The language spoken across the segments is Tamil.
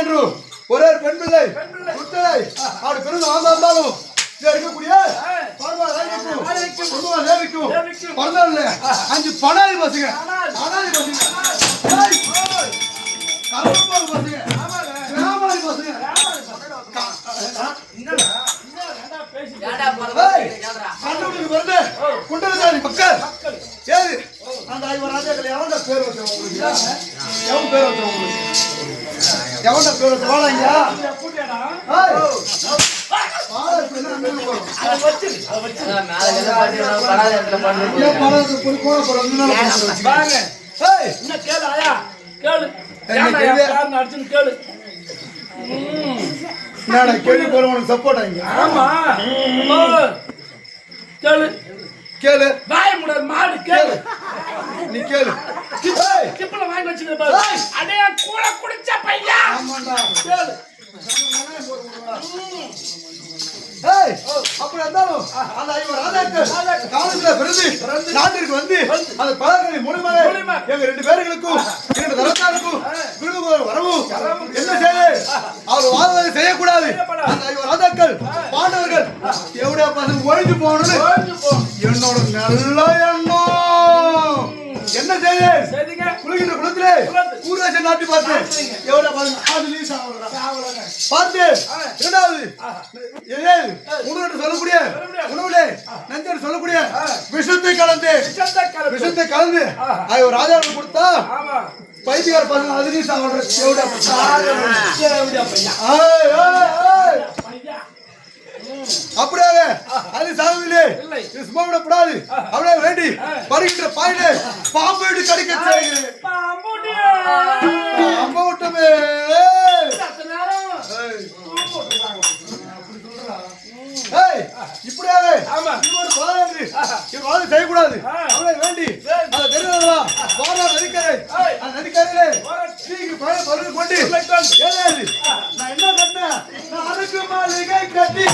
என்று ஒரே பெண் பிள்ளை குட்டலை அப்படி பிறந்து வாழ்ந்தாலும் இங்க இருக்கக்கூடிய அஞ்சு பணாதி பசங்க. பணாதி பசங்க. கிராமணி பசங்க. கண்டுபிடிக்க பிறந்து குண்டலசாமி மக்கள். ஏது அந்த ஐவர் ராஜாக்கள் எவன்டா பேர் உங்களுக்கு? எவன் பேர் வச்சவன் உங்களுக்கு? எவன்டா பேர் வச்ச என்ன கேளு ஆயா? கேளு. மாடு கேளு. நீ கேளு. ஏய், கிப்பல வாங்கி வச்சுக்கிற பாரு. அடே கூட குடிச்ச பையா ஆமாண்டா. கேளு. ஏய், அப்படி இருந்தாலும் அந்த ஐவர் ராஜாக்கள் காலத்துல பிறந்து நாட்டிற்கு வந்து அந்த பழங்களை மூலியமாக எங்க ரெண்டு பேர்களுக்கும் இரண்டு தரத்தாருக்கும் விருது வரவும் என்ன செய்து? அவர் வாழ்வதை செய்யக்கூடாது. அந்த ஐவர் ராஜாக்கள் பாண்டவர்கள் எவ்வளவு பசங்க ஒழிஞ்சு போகணும்னு? என்னோட நல்ல எண்ணம். என்ன செய்து? சரிங்க குளிக்கின்ற குளத்திலே கூறாசை நாட்டி பார்த்தேன். எவ்வளவு பாருங்க? பார்த்து. இரண்டாவது. உணவு சொல்லக்கூடிய உணவுலே நஞ்சல் சொல்லக்கூடிய விஷத்தை கலந்து. விஷத்தை கலந்து. அது ஒரு ராஜாவுக்கு கொடுத்தா ஆமா. பைத்தியார் பசங்க அதுலயும் சாவல்ற எவ்வளோ எப்படியா பையா ஏய், ஏய், ஏய். பையா அப்படியே அது சாகவில்லை சும்மா விடக்கூடாது. அப்படியே வேண்டி வருகின்ற பாயிலே பாம்பு வீடு கடிக்க பாம்பு விட்டமே வாழ செய்யக்கூடாது. அவளை வேண்டி. அதை தெரியாதா வாழா நதிக்கரை. அந்த நதிக்கரையிலே. நீங்க பழைய பருகு கொண்டு. ஏதாவது. நான் என்ன கட்டினேன் நான் அதுக்கு மாளிகை கட்டி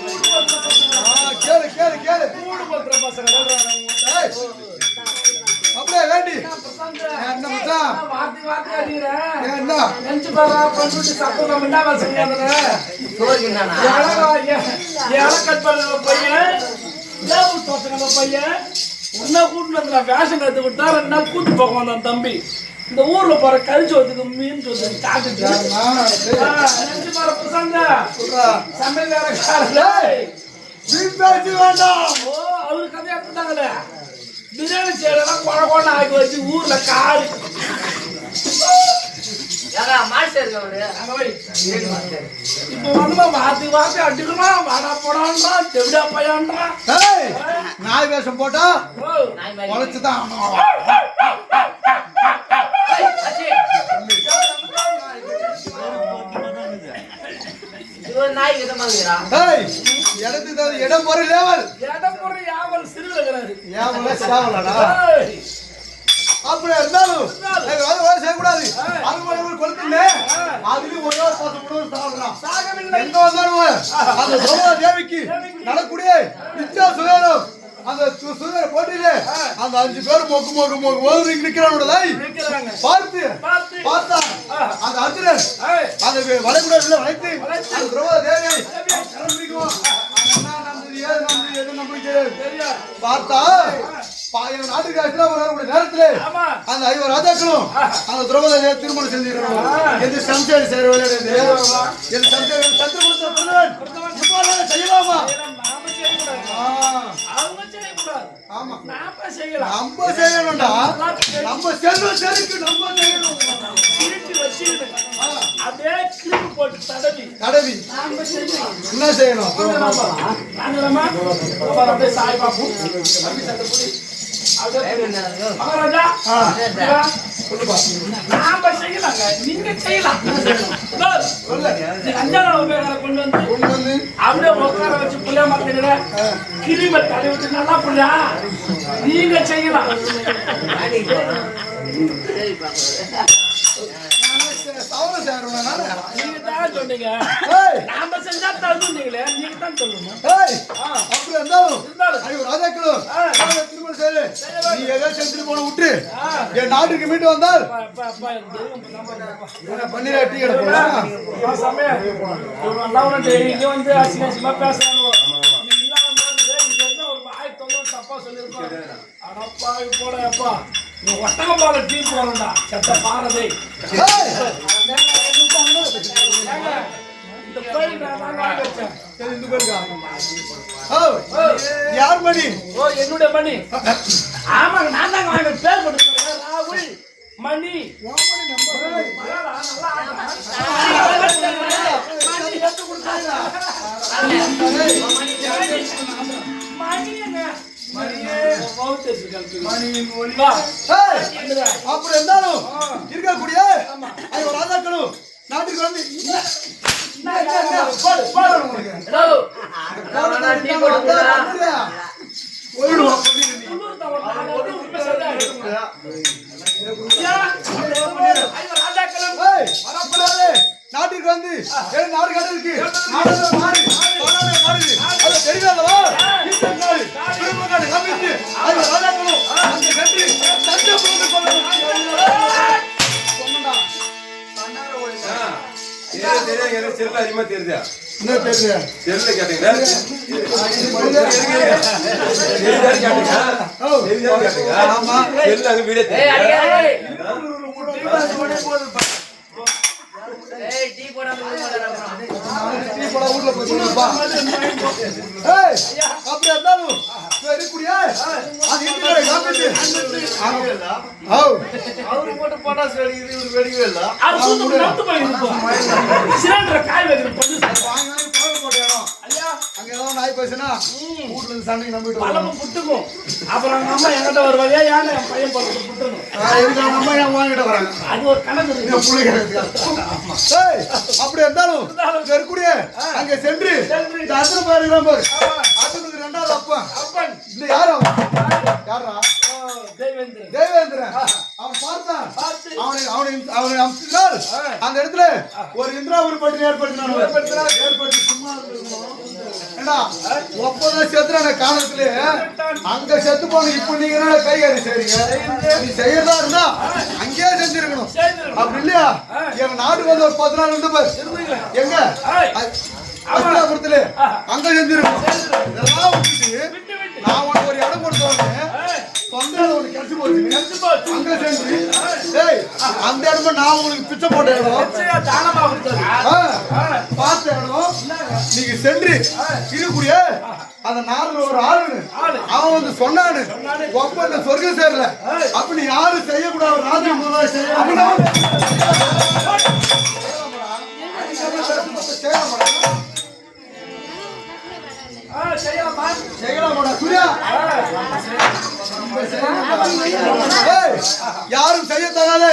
மூடு போடுற பசங்க. ஆ, கேளு கேளு கேளு மூடு போடுற பசங்க சொல்றாங்க அவங்க. ஏய், அப்படியே வேண்டி. என்ன மச்சான் நான் வாத்தி வாத்தி. ஏன் என்ன நெஞ்சு பாரா, பண்ருட்டி சப்போட்டா மிண்டா வாசங்க அதுல. எழகா, எ- எழ கட் பண்ண பையன், லேபர் பசங்க பையன், உன்னை கூட்டிட்டு வந்து வேஷம் கத்து விட்டா ரெண்டு நாள் கூட்டு போக வந்தான் தம்பி இந்த ஊர்ல போற கறி சோத்துக்கு மீன் சோத்துக்கு காட்டுச்சு நானா? சரி, ஆ, நெஞ்சு பார பசங்க சொல்றா. சமையல் வேலைக்காரன் வீண் பேச்சு வேண்டாம். ஓ அவரு கதை எடுத்துட்டாங்களே பிரியாணி செய்யலாம் குழ குழ ஆக்கி வச்சு ஊர்ல காடு. அங்க வை. இப்ப வந்து ஏய், நாய் இடத்துக்கு தகுந்த இடம் போற லேவல். இடம் போற யாவல் சிறுவகிறாரு ஏவல சேவலடா? அப்படி இருந்தாலும் வேலை செய்யக்கூடாது. அது ஒரு கொளுத்துமே. அதுலயும் ஒரே ஒரு பத்து முன்னூறு சாப்பிடலாம் சாகவில்லை எங்க வந்தாலும் அந்த சோழ தேவிக்கு நடக்கூடிய இச்சா சுயரம் அந்த சு- சுயர போட்டியில அந்த அஞ்சு பேர் மொக்கு மொக்கு மொக்கு மோதி நிக்கிறானோட பார்த்து பார்த்து. அந்த அர்ஜுனன் அந்த வளைகுடா வளைத்து அந்த திரௌபதி தேவியை ஏது நடந்தது, எது தெரியாது. தெரியா பார்த்தா நாட்டுக்கு வரக்கூடிய நேரத்திலே. ஆமா. அந்த ஐவர் ராஜாக்களும் அந்த திரௌபதியை திருமணம் செஞ்சிருக்காங்க எது சம்சேரி செய்யற விளையாடு எது சம்சேரி நாம செய்யலாம். நம்ம செய்யணும்டா. நம்ம செல்வம் செருக்கு நம்ம செய்யணும். அதே கிரீம் போட்டு தடவி. தடவி. என்ன செய்யணும்? அப்படியே சாய் பாப்போம். அப்படியே மகாராஜா நாம செய்யலாங்க. நீங்க செய்யலாம். அஞ்சாவது கொண்டு வந்து கொண்டு வந்து. அப்படியே உட்கார வச்சு புள்ள மாத்தீங்க கிரிம தலை விட்டு நல்லா புள்ள நீங்க செய்யலாம். சேரணும் நானு. நீங்க தான் சொன்னீங்க நாம செஞ்சா தகுந்தீங்களே நீங்க தான் சொல்லணும். அப்படி இருந்தாலும். ஐயோ. நாங்க திருமணம் செய்யல நீ ஏதோ செஞ்சுட்டு போன விட்டு. என் நாட்டுக்கு மீட்டு வந்தால் பண்ணிடா டீ கடை போலாம் ஆ, சாமியா, இவன் நல்லா உன்னை daily வந்து அசிங்க அசிங்கமா இல்லாம இங்க ஒரு ஆயிரத்தி தொண்ணூறு தப்பா சொல்லியிருப்பான். அடப்பா, போடா, அப்பா. நீ ஒட்டகம் பால டீ போறேன்டா, செத்த பாரதி. யார் மணி? ஓ, என்னுடைய மணி. ஆமாங்க நான் தாங்க வாங்க பேர் போட்டு ராகுல். மணி. அப்படி இருந்தாலும் இருக்கக்கூடிய ராஜாக்களும் நாட்டுக்கு வந்து தெரியாது, தெரியாது, எனக்கு செல்லுல அதிகமா தெரியுதா? என்ன பேரு செல்லுல கேட்டீங்களா? ஓ அவரு மட்டும் பட்டாசு வெடிக்குது இவரு வெடிக்கவே இல்ல. அது சூத்து நட்டு போயிருப்போம் சிலிண்டர் காய் வைக்கிற பொண்ணு பழமும் புட்டுக்கும் அப்புறம் அவங்க அம்மா என்கிட்ட ஒரு வழியா ஏன் என் பையன் பழத்தை புட்டணும் அது ஒரு கணக்கு அப்படி இருந்தாலும் அங்க சென்று இந்த அத்தனை பேர். பாரு அத்தனுக்கு ரெண்டாவது அப்பா? அப்பன். இந்த யாரு யாரா? தேவேந்திரன். தேவேந்திரன். அவன் பார்த்தான். பார்த்து. அவனை அவனை அவனை அமுத்தினால் அந்த இடத்துல ஒரு இந்திராபுரி பட்டினி ஏற்படுத்தினான் ஏற்படுத்தி சும்மா. ஏண்டா ஒப்பதான் செத்துறான காலத்துல அங்க செத்து போன இப்ப நீங்க என்ன கை கறி செய்றீங்க நீ செய்யறதா இருந்தா அங்கேயே செஞ்சிருக்கணும். அப்படி இல்லையா? எங்க வந்து ஒரு பத்து நாள் இருந்து பாரு. எங்க. அஸ்தாபுரத்துல அங்க செஞ்சிருக்கணும் இதெல்லாம் விட்டுட்டு விட்டு விட்டு. நான் உனக்கு ஒரு இடம் கொடுத்தவனே ஏய், சொந்த உனக்கு கிடைச்சு போச்சு. அங்க சென்று ஏய். அந்த இடமா நான் உங்களுக்கு பிச்சை போட்ட இடம். பார்த்த இடம் நீங்க சென்று இருக்கக்கூடிய அந்த நாலுல ஒரு ஆளு ஆளு. அவன் வந்து சொன்னானு. ஒப்ப இந்த சொர்க்கம் சேரல. அப்படி யாரும் செய்யக்கூடாது. ராஜா முதல்ல செய்யலாம் செய்யலாமா? செய்யலாமாடா சூர்யா யாரும் செய்ய தகாத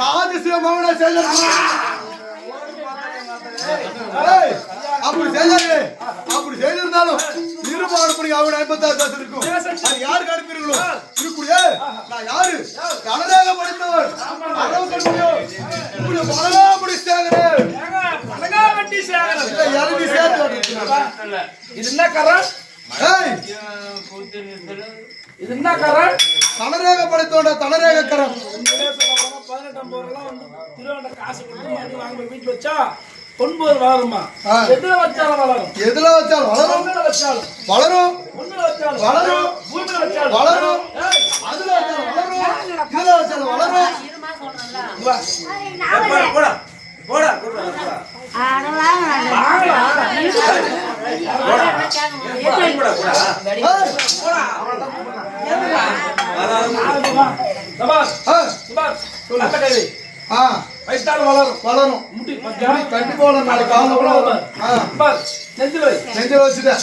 ராஜசிவ மகனை அப்படி செய்யாது. அப்படி செய்திருந்தாலும் இருபாடு படி அவன் ஐம்பத்தாறு காசு இருக்கும். அது யாருக்கு அனுப்பிடுங்களோ இருக்கக்கூடிய நான் யாரு? கனதாக படித்தவர் அளவு கண்மையோ இப்படி பலனா படி இல்ல சேர்த்து விட்டுருக்கீங்க. இது என்ன கரம் இது என்ன கரம் தனரேக படைத்தோட தனரேக கரம் பதினெட்டாம் போரெல்லாம் வந்து திருவாண்ட காசு கொடுத்து மணி வாங்க வீட்டுல வச்சா பொன்போது வளருமா. எதுல வச்சாலும் வளரும். எதுல வச்சாலும் வளரும். ஒண்ணுல வச்சாலும். வளரும். ஒண்ணுல வச்சாலும். வளரும். பூமியில வச்சாலும். வளரும். ஏய், அதுல வச்சாலும் வளரும். இதுல வச்சாலும் வளரும். போடா, போடா, போடா. வாங்கலாம். போடா, போடா. ஏய், அதான் ஆளுங்க வா. தபாஸ், ஆ, தபாஸ். அந்த கைவி. ஆ, வைத்தாலும் வளரும் வளரும் முட்டி கண்டிப்பா வளரும் நாளைக்கு காலைல கூட வளரும் வை. நெஞ்சில வச்சுட்டேன்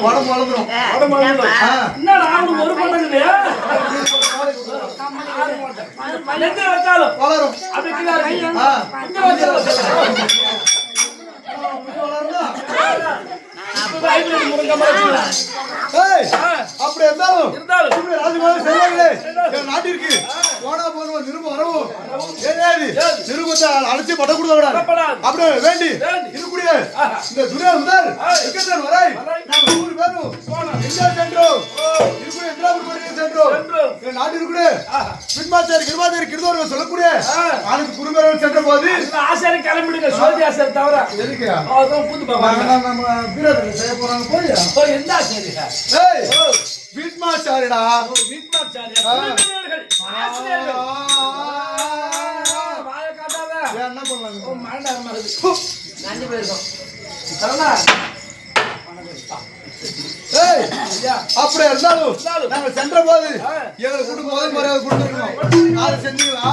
உடம்பு வளர்ந்துரும் உடம்பு என்னடா அவனுக்கு ஒரு பட்டம் இல்லையா வச்சாலும் வளரும் அப்படி வச்சாலும் இப்ப hybrid முருங்கை மரம். அப்படி இருந்தாலும் இருந்தாலும். ராஜகுமாரி செல்வாங்களே என் நாட்டிற்கு போனா போன நிருபம் வரவும். ஏதாவது நிருபத்தை அழைச்சி பட்டம் கொடுக்க கூடாது. அப்படி வேண்டி. இருக்கக்கூடிய இந்த துரியா முதல் விக்கெட்டர் வரை நாங்கள் நூறு பேரும். எங்கே சென்றோம். இருக்கக்கூடிய இந்திராபுரி சென்றோம். என் நாட்டிற்குரிய பின்மாச்சாரி கிருமாச்சாரி கிருதோர்கள் சொல்லக்கூடிய. ஆளுக்கு குறும்பேரன் சென்ற போது ஆசாரி கிளம்பிடுங்க. சோதி ஆசாரி தவிர எதுக்கு? நம்ம- வீரர்கள் செய்ய போறாங்க. போய் எந்த ஆசாரி? வீட்மாச்சாரிடா என்ன பண்ணலாங்க? ஓ, மாண்டாரம் வருது. நஞ்சு போயிருக்கோம். ஐயா, அப்படி இருந்தாலும். நாங்க சென்ற போது. எங்களுக்கு கூட்டு முதல் மரியாதை கொடுத்துருக்கோம் அதை செஞ்சீங்களா?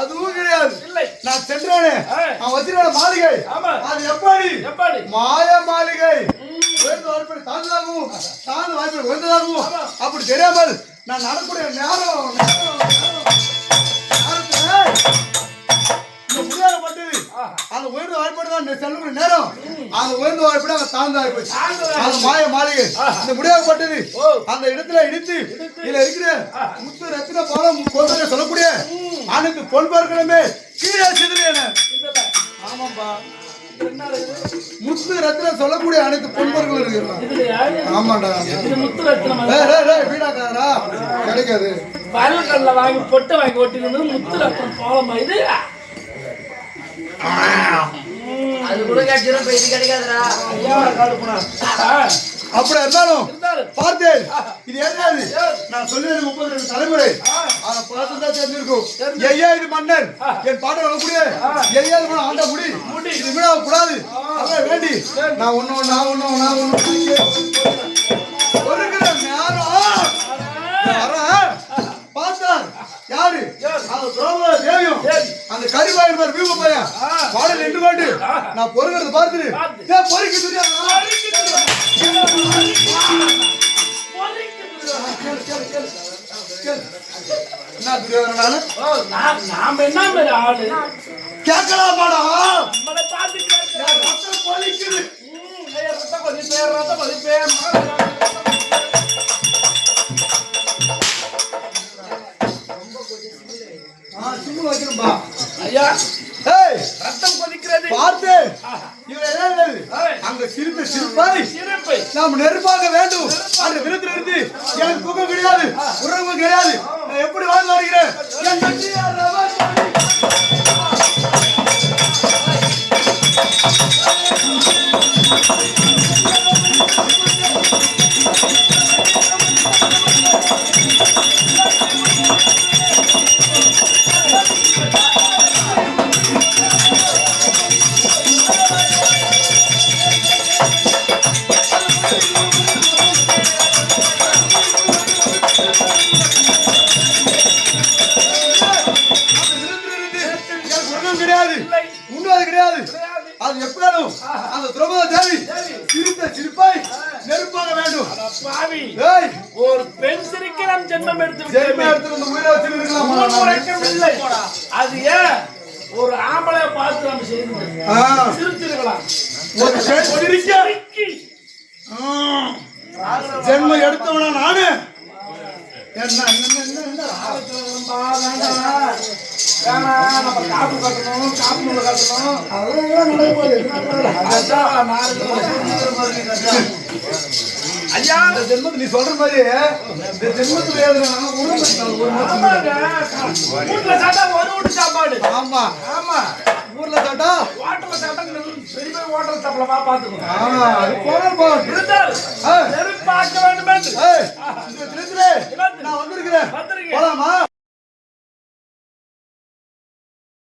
அதுவும் கிடையாது. இல்லை. நான் சென்றேனே. நான் வச்சிருக்க மாளிகை ஆமா. அது எப்படி? எப்படி? மாய மாளிகை. வாய்ப்பு தாழ்ந்ததாகவும் தாழ்ந்த வாய்ப்பு உயர்ந்ததாகவும் ஆமா. அப்படி தெரியாமல் நான் நடக்கூடிய நேரம் நேரம், நேரத்துல இந்த முடியாதப்பட்டது ஆஹா. அந்த உயர்ந்த வாய்ப்பாடு தான் செல்லக்கூடிய நேரம் அந்த உயர்ந்த வாய்ப்பாடு அங்க தாழ்ந்த வாய்ப்பு தாழ்ந்த வாய்ப்பு. அது மாய மாளிகை அந்த இந்த முடியாதப்பட்டது ஓ. அந்த இடத்துல இடித்து இதுல இருக்கிற முத்து ரத்தின பாலம் கோத்தரை சொல்லக்கூடிய அனைத்து பொன்பொருட்களுமே கீழே சிதறியன இதுல. முத்து ரத்தின சொல்லக்கூடிய அனைத்து பொன்பொருட்கள் இருக்கிறான்? ஆமாண்டா. ஏய், வீடாக்காரா கிடைக்காது. வயல்கல்ல வாங்கி பொட்டு வாங்கி ஒட்டிக்கணும் முத்துரத்தினம் பாலமா இது அது கூட கிடைச்சிரும் இப்ப இது கிடைக்காதுடா. அப்படி இருந்தாலும். பார்த்தேன். இது என்னது நான் சொல்லுவது முப்பது ரெண்டு தலைமுறை அதை பார்த்து தான் தெரிஞ்சிருக்கும் ஐயா இது மன்னன். என் பாட்டை வரக்கூடிய. ஐயா இது ஆண்ட முடி. முடி. இது விட கூடாது அதான் வேண்டி. நான் ஒண்ணும் நான் ஒண்ணும் நான் ஒண்ணும் ஒருங்கிற வரேன். பார்த்தார் யாரு? அந்த துரோபத தேவியும். அந்த கரிவாயர் பேர் வீம பையன். பாடல் நின்று கொண்டு நான் பொறுக்கிறது பார்த்துட்டு ஏன் பொறுக்கி என்ன துரியோதனால நாம என்ன மாதிரி ஆளு. கேட்கலாம் மேடம் நம்மளை பார்த்து. ரத்தம் கொதிக்குது. ரத்தம் கொதிப்பே, ரத்தம் கொதிப்பே, மகன் ரத்தம் கொதிப்பே. ஆ சும்மா வைக்கிறேன்பா ஐயா ஏய் ரத்தம் கொதிக்கிறது. பார்த்து. இவன் என்ன. அங்க சிரிப்பை சிறப்பை நாம் நெருப்பாக வேண்டும். அந்த விதத்தில் இருந்து எனக்கு தூக்கம் கிடையாது. உறவு கிடையாது. எப்படி வாழ்ந்து வருகிறேன்? ஏய்! ஒரு பெண் சிரிக்க நாம் ஜென்மம் எடுத்து ஜென்ம விட்டோமே. இடத்துல இந்த உயிரை வச்சு மூணு இருக்கலாம் உறக்கம் இல்லை அது ஏன்? ஒரு ஆம்பளைய பார்த்து நம்ம செய்யணும். சிரிச்சிருக்கலாம். ஒரு பெண் சிரிக்க. ஜென்மம் எடுத்தவனா நானு? என்ன என்ன, என்ன, நம்ம காப்பு கட்டணும் காப்பு நூலை கட்டணும் அதெல்லாம் நடக்க போகுது. ஐயா இந்த ஜென்மத்துக்கு நீ சொல்ற மாதிரி இந்த ஜென்மத்துக்கு எழுதுனா ஒரு வீட்டுல ஒரு வீட்டு சாப்பாடு. ஆமா. ஆமா. ஊர்ல சாப்பிட்டா வாட்டர்ல சாப்பிட்டா பெரிய பெரிய ஹோட்டல் சாப்பிடலாம் பாத்துக்கணும் ஆமா அது போறப்போ இருந்தால் பார்க்க வேண்டும் நான் வந்திருக்கிறேன். போலாமா?